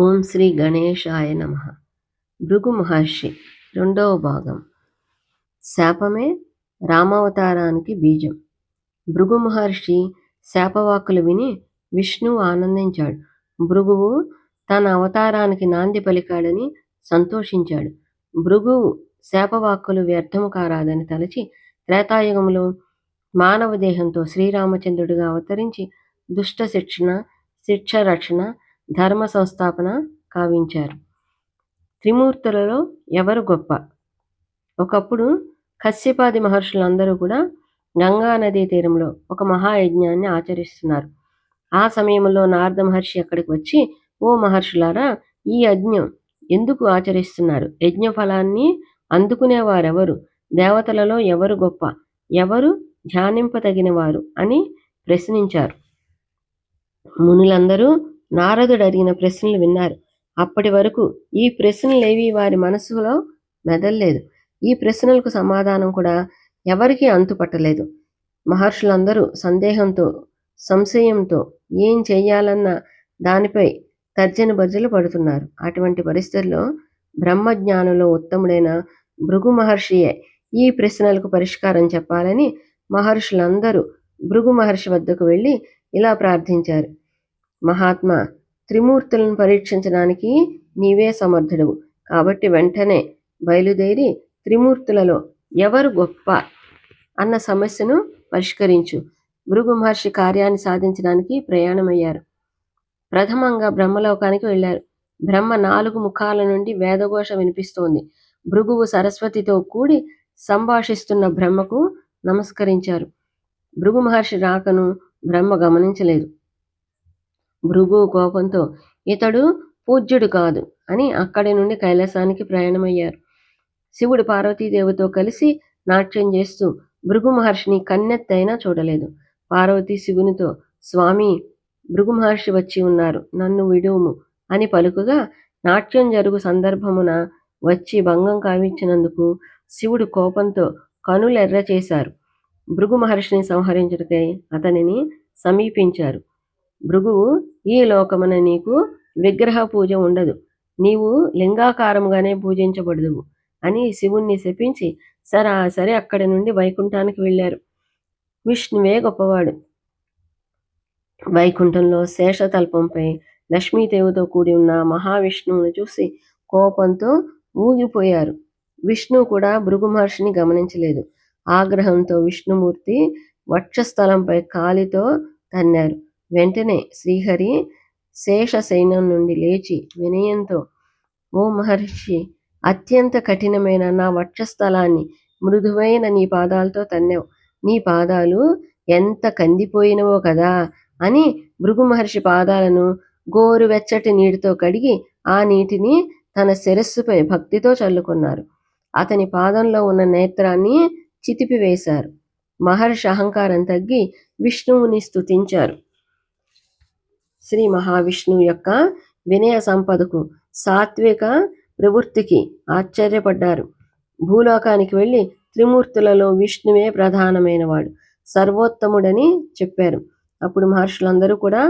ఓం శ్రీ గణేశాయ నమ. భృగు మహర్షి రెండవ భాగం. శాపమే రామావతారానికి బీజం. భృగు మహర్షి శాపవాక్కులు విని విష్ణువు ఆనందించాడు. భృగువు తన అవతారానికి నాంది పలికాడని సంతోషించాడు. భృగువు శాపవాక్కులు వ్యర్థము కారాదని తలచి త్రేతాయుగంలో మానవ దేహంతో శ్రీరామచంద్రుడిగా అవతరించి దుష్ట శిక్షణ శిక్ష రక్షణ ధర్మ సంస్థాపన కావించారు. త్రిమూర్తులలో ఎవరు గొప్ప? ఒకప్పుడు కశ్యపాది మహర్షులందరూ కూడా గంగా నదీ తీరంలో ఒక మహాయజ్ఞాన్ని ఆచరిస్తున్నారు. ఆ సమయంలో నారద మహర్షి అక్కడికి వచ్చి ఓ మహర్షులారా ఈ యజ్ఞం ఎందుకు ఆచరిస్తున్నారు? యజ్ఞ ఫలాన్ని అందుకునేవారెవరు దేవతలలో ఎవరు గొప్ప? ఎవరు ధ్యానింపతగినవారు అని ప్రశ్నించారు. మునులందరూ నారదుడు అడిగిన ప్రశ్నలు విన్నారు. అప్పటి వరకు ఈ ప్రశ్నలేవి వారి మనసులో మెదల్లేదు. ఈ ప్రశ్నలకు సమాధానం కూడా ఎవరికీ అంతుపట్టలేదు. మహర్షులందరూ సందేహంతో సంశయంతో ఏం చేయాలన్న దానిపై తర్జన భర్జలు పడుతున్నారు. అటువంటి పరిస్థితుల్లో బ్రహ్మజ్ఞానులో ఉత్తముడైన భృగు మహర్షియే ఈ ప్రశ్నలకు పరిష్కారం చెప్పాలని మహర్షులందరూ భృగు మహర్షి వద్దకు వెళ్ళి ఇలా ప్రార్థించారు. మహాత్మా త్రిమూర్తులను పరీక్షించడానికి నీవే సమర్థుడు కాబట్టి వెంటనే బయలుదేరి త్రిమూర్తులలో ఎవరు గొప్ప అన్న సమస్యను పరిష్కరించు. భృగు మహర్షి కార్యాన్ని సాధించడానికి ప్రయాణమయ్యారు. ప్రథమంగా బ్రహ్మలోకానికి వెళ్ళారు. బ్రహ్మ నాలుగు ముఖాల నుండి వేదఘోష వినిపిస్తోంది. భృగువు సరస్వతితో కూడి సంభాషిస్తున్న బ్రహ్మకు నమస్కరించారు. భృగు మహర్షి రాకను బ్రహ్మ గమనించలేదు. భృగు కోపంతో ఇతడు పూజ్యుడు కాదు అని అక్కడి నుండి కైలాసానికి ప్రయాణమయ్యారు. శివుడు పార్వతీదేవితో కలిసి నాట్యం చేస్తూ భృగు మహర్షిని కన్నెత్తైనా చూడలేదు. పార్వతీ శివునితో స్వామి భృగు మహర్షి వచ్చి ఉన్నారు నన్ను విడువుము అని పలుకుగా నాట్యం జరుగు సందర్భమున వచ్చి భంగం కావించినందుకు శివుడు కోపంతో కనులెర్ర చేశారు. భృగు మహర్షిని సంహరించుటకై అతనిని సమీపించారు. భృగువు ఈ లోకమున నీకు విగ్రహ పూజ ఉండదు. నీవు లింగాకారముగానే పూజించబడదువు అని శివుణ్ణి శపించి సరాసరి అక్కడి నుండి వైకుంఠానికి వెళ్ళారు. విష్ణువే గొప్పవాడు. వైకుంఠంలో శేషతల్పంపై లక్ష్మీదేవితో కూడి ఉన్న మహావిష్ణువును చూసి కోపంతో ఊగిపోయారు. విష్ణు కూడా భృగు మహర్షిని గమనించలేదు. ఆగ్రహంతో విష్ణుమూర్తి వక్షస్థలంపై కాలితో తన్నారు వెంటనే శ్రీహరి శేషశైనం నుండి లేచి వినయంతో ఓ మహర్షి అత్యంత కఠినమైన నా వక్షస్థలాన్ని మృదువైన నీ పాదాలతో తన్నావు. నీ పాదాలు ఎంత కందిపోయినవో కదా అని భృగు మహర్షి పాదాలను గోరువెచ్చటి నీటితో కడిగి ఆ నీటిని తన శిరస్సుపై భక్తితో చల్లుకున్నారు. అతని పాదంలో ఉన్న నేత్రాన్ని చితిపివేశారు. మహర్షి అహంకారం తగ్గి విష్ణువుని స్తుతించారు. శ్రీ మహావిష్ణువు యొక్క వినయ సంపదకు సాత్విక ప్రవృత్తికి ఆశ్చర్యపడ్డారు. భూలోకానికి వెళ్ళి త్రిమూర్తులలో విష్ణువే ప్రధానమైనవాడు సర్వోత్తముడని చెప్పారు. అప్పుడు మహర్షులందరూ కూడా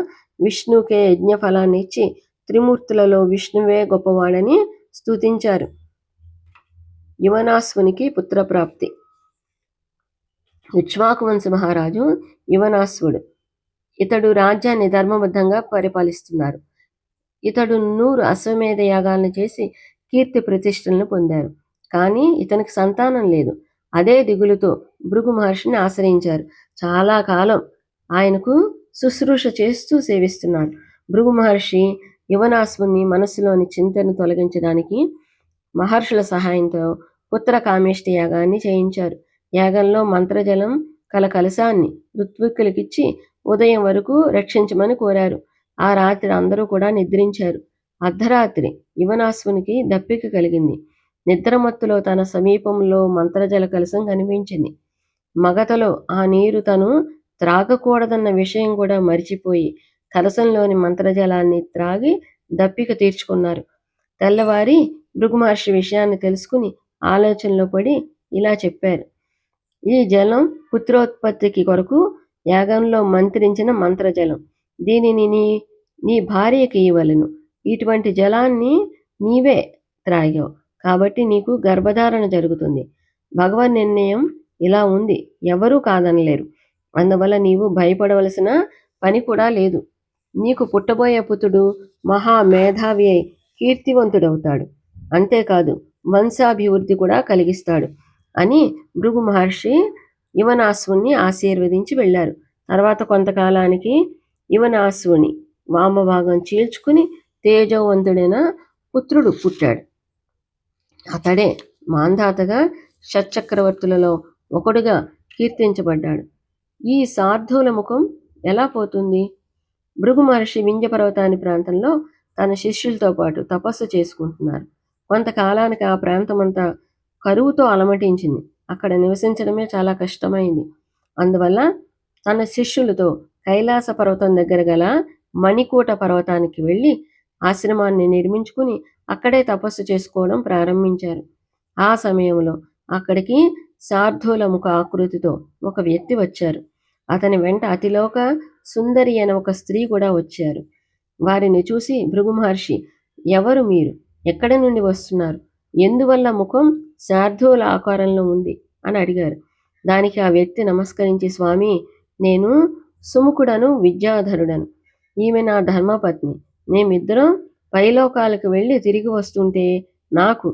విష్ణుకే యజ్ఞ ఫలాన్ని ఇచ్చి త్రిమూర్తులలో విష్ణువే గొప్పవాడని స్తుతించారు. యువనాశ్వునికి పుత్రప్రాప్తి. ఇక్ష్వాకువంశ మహారాజు యువనాశ్వుడు. ఇతడు రాజ్యాన్ని ధర్మబద్ధంగా పరిపాలిస్తున్నారు. ఇతడు నూరు అశ్వమేధ యాగాలను చేసి కీర్తి ప్రతిష్టలను పొందారు. కానీ ఇతనికి సంతానం లేదు. అదే దిగులుతో భృగు మహర్షిని ఆశ్రయించారు. చాలా కాలం ఆయనకు శుశ్రూష చేస్తూ సేవిస్తున్నారు భృగు మహర్షి యువనాశ్వుని మనసులోని చింతను తొలగించడానికి మహర్షుల సహాయంతో పుత్ర కామేష్టి యాగాన్ని చేయించారు. యాగంలో మంత్రజలం కల కలశాన్ని ఋత్విక్కులకిచ్చి ఉదయం వరకు రక్షించమని కోరారు. ఆ రాత్రి అందరూ కూడా నిద్రించారు. అర్ధరాత్రి యువనాశ్వునికి దప్పిక కలిగింది. నిద్రమత్తులో తన సమీపంలో మంత్రజల కలశం కనిపించింది. మగతలో ఆ నీరు తను త్రాగకూడదన్న విషయం కూడా మరిచిపోయి కలసంలోని మంత్రజలాన్ని త్రాగి దప్పిక తీర్చుకున్నారు. తెల్లవారి భృగుమహర్షి విషయాన్ని తెలుసుకుని ఆలోచనలో పడి ఇలా చెప్పారు. ఈ జలం పుత్రోత్పత్తికి కొరకు యాగంలో మంత్రించిన మంత్రజలం. దీనిని నీ నీ భార్యకి ఇవ్వలను. ఇటువంటి జలాన్ని నీవే త్రాగావు. కాబట్టి నీకు గర్భధారణ జరుగుతుంది. భగవన్ నిర్ణయం ఇలా ఉంది. ఎవరూ కాదనలేరు. అందువల్ల నీవు భయపడవలసిన పని కూడా లేదు. నీకు పుట్టబోయే పుత్రుడు మహా మేధావి అయి కీర్తివంతుడవుతాడు. అంతేకాదు వంశాభివృద్ధి కూడా కలిగిస్తాడు అని భృగు మహర్షి యువనాశ్వుని ఆశీర్వదించి వెళ్ళారు. తర్వాత కొంతకాలానికి యువనాశ్వుని వామభాగం చీల్చుకుని తేజవంతుడైన పుత్రుడు పుట్టాడు. అతడే మాంధాతగా షట్చక్రవర్తులలో ఒకడుగా కీర్తించబడ్డాడు. ఈ సార్థుల ముఖం ఎలా పోతుంది? భృగు మహర్షి వింధ్య పర్వతాని ప్రాంతంలో తన శిష్యులతో పాటు తపస్సు చేసుకుంటున్నారు. కొంతకాలానికి ఆ ప్రాంతమంతా కరువుతో అలమటించింది. అక్కడ నివసించడమే చాలా కష్టమైంది. అందువల్ల తన శిష్యులతో కైలాస పర్వతం దగ్గర గల మణికూట పర్వతానికి వెళ్ళి ఆశ్రమాన్ని నిర్మించుకుని అక్కడే తపస్సు చేసుకోవడం ప్రారంభించారు. ఆ సమయంలో అక్కడికి శార్ధూల ముఖ ఆకృతితో ఒక వ్యక్తి వచ్చారు. అతని వెంట అతిలోక సుందరి అనే ఒక స్త్రీ కూడా వచ్చారు. వారిని చూసి భృగు మహర్షి ఎవరు మీరు? ఎక్కడి నుండి వస్తున్నారు? ఎందువల్ల ముఖం శార్ధూల ఆకారంలో ఉంది అని అడిగారు. దానికి ఆ వ్యక్తి నమస్కరించి స్వామి నేను సుముఖుడను విద్యాధరుడను. ఈమె నా ధర్మపత్ని. మేమిద్దరం పైలోకాలకు వెళ్ళి తిరిగి వస్తుంటే నాకు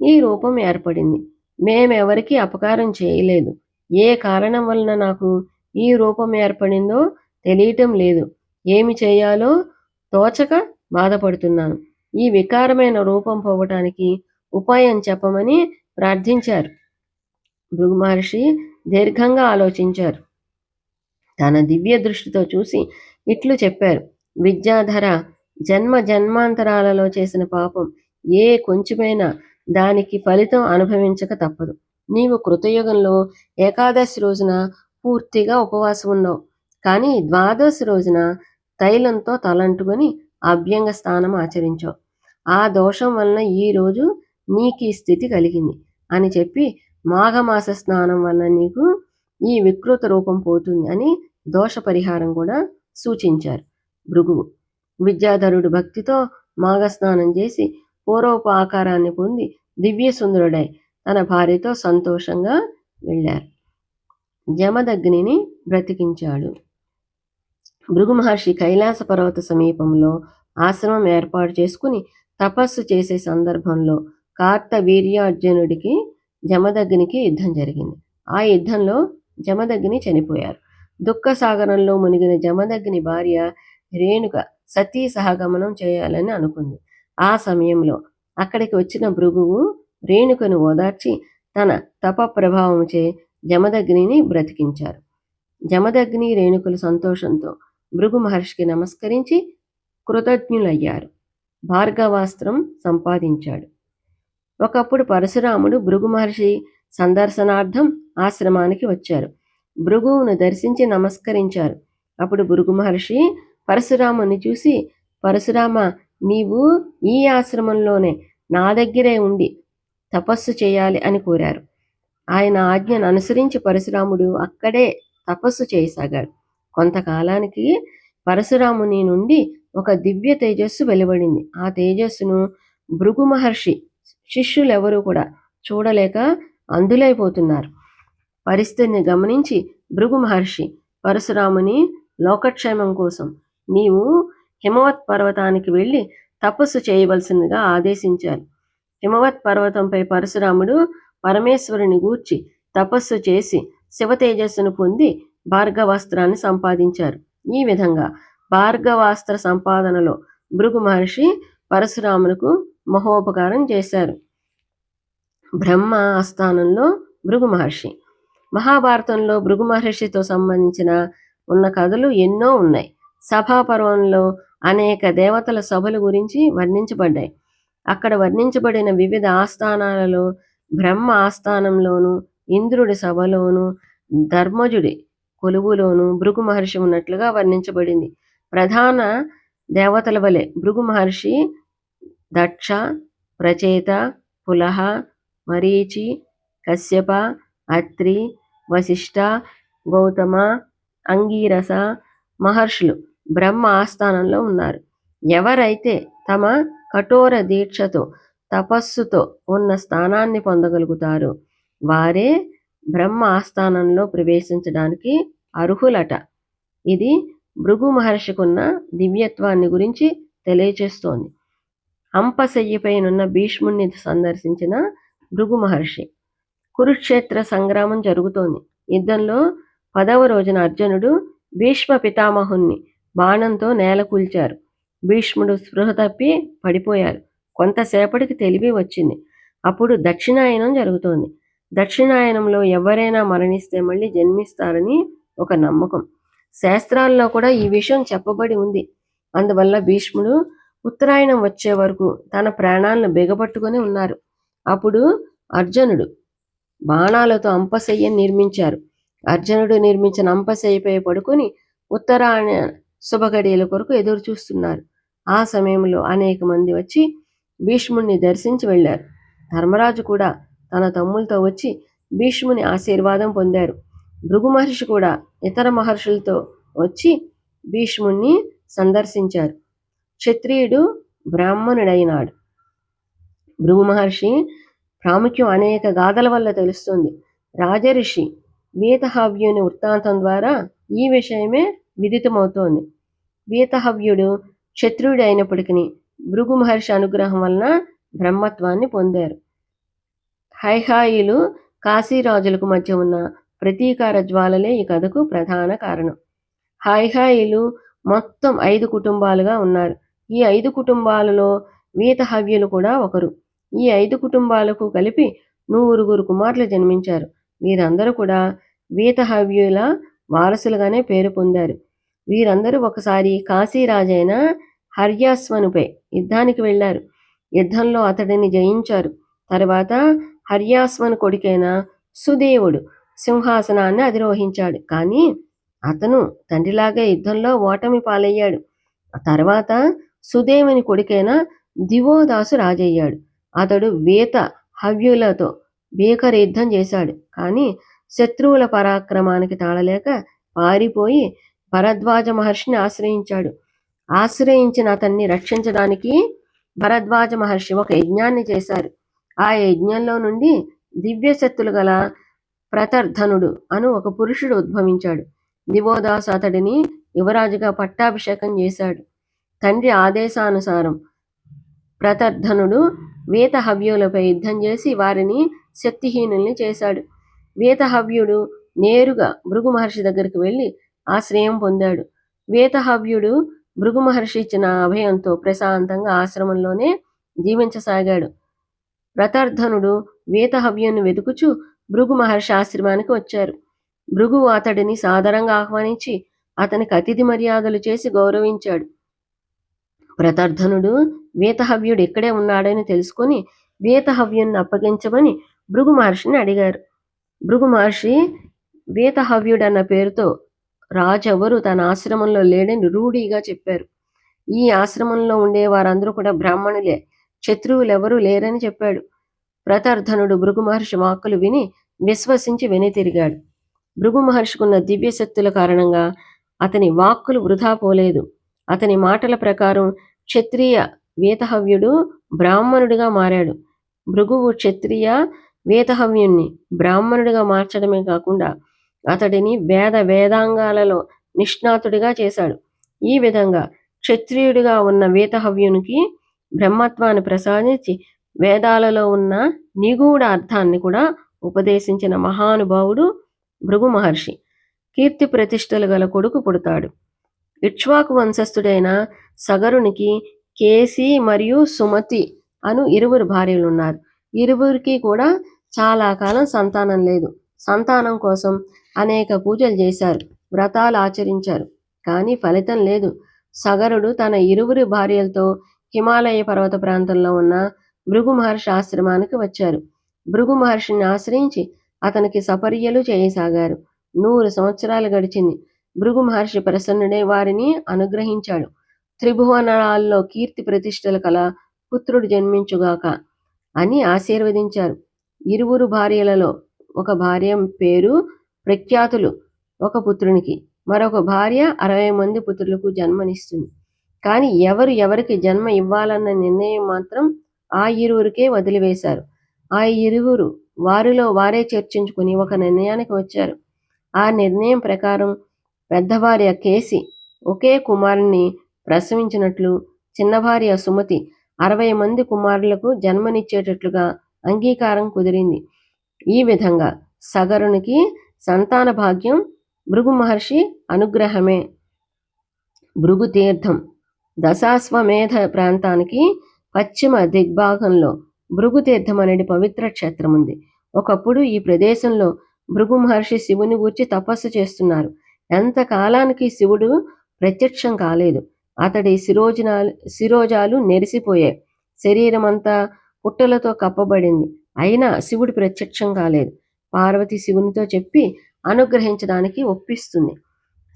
ఈ రూపం ఏర్పడింది. మేమెవరికి అపకారం చేయలేదు. ఏ కారణం వలన నాకు ఈ రూపం ఏర్పడిందో తెలియటం లేదు. ఏమి చేయాలో తోచక బాధపడుతున్నాను. ఈ వికారమైన రూపం పోవటానికి ఉపాయం చెప్పమని ప్రార్థించారు. భృగు మహర్షి దీర్ఘంగా ఆలోచించారు. తన దివ్య దృష్టితో చూసి ఇట్లు చెప్పారు. విద్యాధర జన్మ జన్మాంతరాలలో చేసిన పాపం ఏ కొంచెమైనా దానికి ఫలితం అనుభవించక తప్పదు. నీవు కృతయుగంలో ఏకాదశి రోజున పూర్తిగా ఉపవాసం ఉన్నావు. కానీ ద్వాదశి రోజున తైలంతో తలంటుకొని అభ్యంగ స్థానం ఆచరించావు. ఆ దోషం వలన ఈరోజు నీకు ఈ స్థితి కలిగింది. అని చెప్పి మాఘమాస స్నానం వలన నీకు ఈ వికృత రూపం పోతుంది అని దోష పరిహారం కూడా సూచించారు భృగువు. విద్యాధరుడు భక్తితో మాఘ స్నానం చేసి పూర్వపు ఆకారాన్ని పొంది దివ్య సుందరుడై తన భార్యతో సంతోషంగా వెళ్ళారు. జమదగ్నిని బ్రతికించాడు. భృగు మహర్షి కైలాస పర్వత సమీపంలో ఆశ్రమం ఏర్పాటు చేసుకుని తపస్సు చేసే సందర్భంలో కార్త వీర్యార్జునుడికి జమదగ్నికి యుద్ధం జరిగింది. ఆ యుద్ధంలో జమదగ్ని చనిపోయారు. దుఃఖ సాగరంలో మునిగిన జమదగ్ని భార్య రేణుక సతీ సహగమనం చేయాలని అనుకుంది. ఆ సమయంలో అక్కడికి వచ్చిన భృగువు రేణుకను ఓదార్చి తన తప ప్రభావంచే జమదగ్నిని బ్రతికించారు. జమదగ్ని రేణుకుల సంతోషంతో భృగు మహర్షికి నమస్కరించి కృతజ్ఞులయ్యారు. భార్గవాస్త్రం సంపాదించాడు. ఒకప్పుడు పరశురాముడు భృగు మహర్షి సందర్శనార్థం ఆశ్రమానికి వచ్చారు. భృగువును దర్శించి నమస్కరించారు. అప్పుడు భృగు మహర్షి పరశురాముని చూసి పరశురామ నీవు ఈ ఆశ్రమంలోనే నా దగ్గరే ఉండి తపస్సు చేయాలి అని కోరారు. ఆయన ఆజ్ఞను అనుసరించి పరశురాముడు అక్కడే తపస్సు చేయసాగాడు. కొంతకాలానికి పరశురాముని నుండి ఒక దివ్య తేజస్సు వెలువడింది. ఆ తేజస్సును భృగు మహర్షి శిష్యులెవరూ కూడా చూడలేక అందులైపోతున్నారు. పరిస్థితిని గమనించి భృగు మహర్షి పరశురాముని లోకక్షేమం కోసం నీవు హిమవత్ పర్వతానికి వెళ్ళి తపస్సు చేయవలసిందిగా ఆదేశించారు. హిమవత్ పర్వతంపై పరశురాముడు పరమేశ్వరుని గూర్చి తపస్సు చేసి శివ తేజస్సును పొంది భార్గవాస్త్రాన్ని సంపాదించారు. ఈ విధంగా భార్గవాస్త్ర సంపాదనలో భృగు మహర్షి పరశురామునకు మహోపకారం చేశారు. బ్రహ్మ ఆస్థానంలో భృగు మహర్షి. మహాభారతంలో భృగు మహర్షితో సంబంధించిన ఉన్న కథలు ఎన్నో ఉన్నాయి. సభాపర్వంలో అనేక దేవతల సభల గురించి వర్ణించబడ్డాయి. అక్కడ వర్ణించబడిన వివిధ ఆస్థానాలలో బ్రహ్మ ఆస్థానంలోను ఇంద్రుడి సభలోను ధర్మజుడి కొలువులోను భృగు మహర్షి ఉన్నట్లుగా వర్ణించబడింది. ప్రధాన దేవతల వలె భృగు మహర్షి దక్ష ప్రచేత పులహ మరీచి కశ్యప అత్రి వశిష్ట గౌతమ అంగీరస మహర్షులు బ్రహ్మ ఆస్థానంలో ఉన్నారు. ఎవరైతే తమ కఠోర దీక్షతో తపస్సుతో ఉన్న స్థానాన్ని పొందగలుగుతారు వారే బ్రహ్మ ఆస్థానంలో ప్రవేశించడానికి అర్హులట. ఇది భృగు మహర్షికున్న దివ్యత్వాన్ని గురించి తెలియచేస్తోంది. అంపశయ్యపైనున్న భీష్ముణ్ణి సందర్శించిన భృగు మహర్షి కురుక్షేత్ర సంగ్రామం జరుగుతోంది. యుద్ధంలో పదవ రోజున అర్జునుడు భీష్మ పితామహుణ్ణి బాణంతో నేల కూల్చారు. భీష్ముడు స్పృహ తప్పి పడిపోయారు. కొంతసేపటికి తెలివి వచ్చింది. అప్పుడు దక్షిణాయనం జరుగుతోంది. దక్షిణాయనంలో ఎవరైనా మరణిస్తే మళ్ళీ జన్మిస్తారని ఒక నమ్మకం. శాస్త్రాల్లో కూడా ఈ విషయం చెప్పబడి ఉంది. అందువల్ల భీష్ముడు ఉత్తరాయణం వచ్చే వరకు తన ప్రాణాలను బిగపట్టుకొని ఉన్నారు. అప్పుడు అర్జునుడు బాణాలతో అంపశయ్యను నిర్మించారు. అర్జునుడు నిర్మించిన అంపశయ్యపై పడుకొని ఉత్తరాయణ శుభగడియల కొరకు ఎదురు చూస్తున్నారు ఆ సమయంలో అనేక మంది వచ్చి భీష్ముడిని దర్శించి వెళ్ళారు. ధర్మరాజు కూడా తన తమ్ములతో వచ్చి భీష్ముని ఆశీర్వాదం పొందారు. భృగు మహర్షి కూడా ఇతర మహర్షులతో వచ్చి భీష్ముణ్ణి సందర్శించారు. క్షత్రియుడు బ్రాహ్మణుడైనాడు. భృగు మహర్షి ప్రాముఖ్యం అనేక గాథల వల్ల తెలుస్తుంది. రాజర్షి వీతహవ్యుని వృత్తాంతం ద్వారా ఈ విషయమే విదితమవుతోంది. వీతహవ్యుడు క్షత్రియుడు అయినప్పటికీ భృగు మహర్షి అనుగ్రహం వలన బ్రహ్మత్వాన్ని పొందారు. హైహాయిలు కాశీరాజులకు మధ్య ఉన్న ప్రతీకార జ్వాలలే ఈ కథకు ప్రధాన కారణం. హైహాయిలు మొత్తం ఐదు కుటుంబాలుగా ఉన్నారు. ఈ ఐదు కుటుంబాలలో వీతహవ్యులు కూడా ఒకరు. ఈ ఐదు కుటుంబాలకు కలిపి నూరుగురు కుమారులు జన్మించారు. వీరందరూ కూడా వీతహవ్యుల వారసులుగానే పేరు పొందారు. వీరందరూ ఒకసారి కాశీరాజైన హర్యాస్వనుపై యుద్ధానికి వెళ్ళారు. యుద్ధంలో అతడిని జయించారు. తర్వాత హర్యాస్వను కొడుకైన సుదేవుడు సింహాసనాన్ని అధిరోహించాడు. కానీ అతను తండ్రిలాగా యుద్ధంలో ఓటమి పాలయ్యాడు. తర్వాత సుదేవుని కొడుకైన దివోదాసు రాజయ్యాడు. అతడు వేత హవ్యులతో భీకర యుద్ధం చేశాడు. కానీ శత్రువుల పరాక్రమానికి తాళలేక పారిపోయి భరద్వాజ మహర్షిని ఆశ్రయించాడు. ఆశ్రయించిన అతన్ని రక్షించడానికి భరద్వాజ మహర్షి ఒక యజ్ఞాన్ని చేశారు. ఆ యజ్ఞంలో నుండి దివ్యశత్తులు గల ప్రతర్ధనుడు అను ఒక పురుషుడు ఉద్భవించాడు. దివోదాసు అతడిని యువరాజుగా పట్టాభిషేకం చేశాడు. తండ్రి ఆదేశానుసారం ప్రతర్ధనుడు వేతహవ్యులపై యుద్ధం చేసి వారిని శక్తిహీనుల్ని చేశాడు. వేతహవ్యుడు నేరుగా భృగు మహర్షి దగ్గరికి వెళ్ళి ఆశ్రయం పొందాడు. వేతహవ్యుడు భృగు మహర్షి ఇచ్చిన అభయంతో ప్రశాంతంగా ఆశ్రమంలోనే జీవించసాగాడు. ప్రతర్ధనుడు వేతహవ్యుని వెతుకుచు భృగు మహర్షి ఆశ్రమానికి వచ్చారు. భృగు అతడిని సాదరంగా ఆహ్వానించి అతనికి అతిథి మర్యాదలు చేసి గౌరవించాడు. ప్రతర్ధనుడు వేతహవ్యుడు ఇక్కడే ఉన్నాడని తెలుసుకొని వేతహవ్యుని అప్పగించమని భృగు మహర్షిని అడిగారు. భృగు మహర్షి వేతహవ్యుడు అన్న పేరుతో రాజెవరు తన ఆశ్రమంలో లేడని రూఢీగా చెప్పారు. ఈ ఆశ్రమంలో ఉండే వారందరూ కూడా బ్రాహ్మణులే శత్రువులెవరూ లేరని చెప్పాడు. ప్రతర్ధనుడు భృగు మహర్షి వాక్కులు విని విశ్వసించి వెనుతిరిగాడు. భృగు మహర్షికున్న దివ్యశక్తుల కారణంగా అతని వాక్కులు వృధా పోలేదు. అతని మాటల ప్రకారం క్షత్రియ వేతహవ్యుడు బ్రాహ్మణుడిగా మారాడు. భృగువు క్షత్రియ వేతహవ్యుణ్ణి బ్రాహ్మణుడిగా మార్చడమే కాకుండా అతడిని వేద వేదాంగాలలో నిష్ణాతుడిగా చేశాడు. ఈ విధంగా క్షత్రియుడిగా ఉన్న వేతహవ్యునికి బ్రహ్మత్వాన్ని ప్రసాదించి వేదాలలో ఉన్న నిగూఢ అర్థాన్ని కూడా ఉపదేశించిన మహానుభావుడు భృగు మహర్షి కీర్తి ప్రతిష్టలు గల కొడుకు పుడతాడు. ఇక్ష్వాకు వంశస్థుడైన సగరునికి కేసి మరియు సుమతి అను ఇరువురు భార్యలు ఉన్నారు ఇరువురికి కూడా చాలా కాలం సంతానం లేదు. సంతానం కోసం అనేక పూజలు చేశారు. వ్రతాలు ఆచరించారు. కానీ ఫలితం లేదు. సగరుడు తన ఇరువురి భార్యలతో హిమాలయ పర్వత ప్రాంతంలో ఉన్న భృగు మహర్షి ఆశ్రమానికి వచ్చారు. భృగు మహర్షిని ఆశ్రయించి అతనికి సపర్యలు చేయసాగారు. నూరు సంవత్సరాలు గడిచింది. భృగు మహర్షి ప్రసన్నుడే వారిని అనుగ్రహించాడు. త్రిభువనాల్లో కీర్తి ప్రతిష్టల కల పుత్రుడు జన్మించుగాక అని ఆశీర్వదించారు. ఇరువురు భార్యలలో ఒక భార్య పేరు ప్రఖ్యాతులు ఒక పుత్రునికి మరొక భార్య అరవై మంది పుత్రులకు జన్మనిస్తుంది. కానీ ఎవరు ఎవరికి జన్మ ఇవ్వాలన్న నిర్ణయం మాత్రం ఆ ఇరువురికే వదిలివేశారు. ఆ ఇరువురు వారిలో వారే చర్చించుకుని ఒక నిర్ణయానికి వచ్చారు. ఆ నిర్ణయం ప్రకారం పెద్దభార్య కేసి ఒకే కుమారుని ప్రసవించినట్లు చిన్నభార్య సుమతి అరవై మంది కుమారులకు జన్మనిచ్చేటట్లుగా అంగీకారం కుదిరింది. ఈ విధంగా సగరునికి సంతాన భాగ్యం భృగు మహర్షి అనుగ్రహమే. భృగు తీర్థం దశాశ్వమేధ ప్రాంతానికి పశ్చిమ దిగ్భాగంలో భృగు తీర్థం అనేది పవిత్ర క్షేత్రం ఉంది ఒకప్పుడు ఈ ప్రదేశంలో భృగు మహర్షి శివుని గూర్చి తపస్సు చేస్తున్నారు. ఎంత కాలానికి శివుడు ప్రత్యక్షం కాలేదు. అతడి శిరోజనాలు శిరోజాలు నెరిసిపోయాయి. శరీరం అంతా పుట్టలతో కప్పబడింది. అయినా శివుడు ప్రత్యక్షం కాలేదు. పార్వతి శివునితో చెప్పి అనుగ్రహించడానికి ఒప్పిస్తుంది.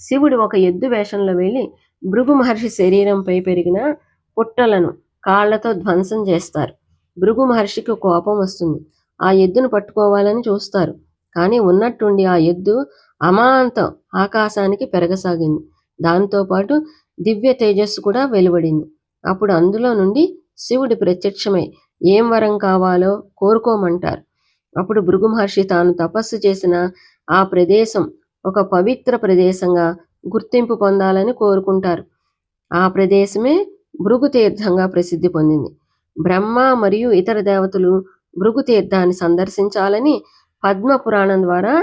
శివుడు ఒక ఎద్దు వేషంలో వెళ్ళి భృగు మహర్షి శరీరంపై పెరిగిన పుట్టలను కాళ్ళతో ధ్వంసం చేస్తారు. భృగు మహర్షికి కోపం వస్తుంది. ఆ ఎద్దును పట్టుకోవాలని చూస్తారు. కానీ ఉన్నట్టుండి ఆ ఎద్దు అమాంతం ఆకాశానికి పెరగసాగింది. దాంతోపాటు దివ్య తేజస్సు కూడా వెలువడింది. అప్పుడు అందులో నుండి శివుడు ప్రత్యక్షమై ఏం వరం కావాలో కోరుకోమంటారు. అప్పుడు భృగు మహర్షి తాను తపస్సు చేసిన ఆ ప్రదేశం ఒక పవిత్ర ప్రదేశంగా గుర్తింపు పొందాలని కోరుకుంటారు. ఆ ప్రదేశమే భృగు తీర్థంగా ప్రసిద్ధి పొందింది. బ్రహ్మ మరియు ఇతర దేవతలు భృగు తీర్థాన్ని సందర్శించాలని పద్మ పురాణం ద్వారా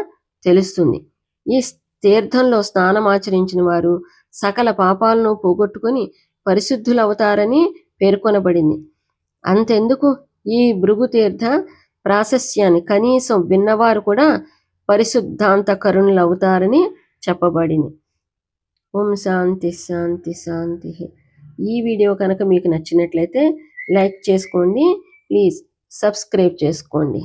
తెలుస్తుంది. ఈ తీర్థంలో స్నానం ఆచరించిన వారు సకల పాపాలను పోగొట్టుకుని పరిశుద్ధులవుతారని పేర్కొనబడింది. అంతెందుకు? ఈ భృగు తీర్థ ప్రాశస్యాన్ని కనీసం విన్నవారు కూడా పరిశుద్ధాంత కరుణులవుతారని చెప్పబడింది. ఓం శాంతి శాంతి శాంతి. ఈ వీడియో కనుక మీకు నచ్చినట్లయితే లైక్ చేసుకోండి ప్లీజ్ సబ్స్క్రైబ్ చేసుకోండి.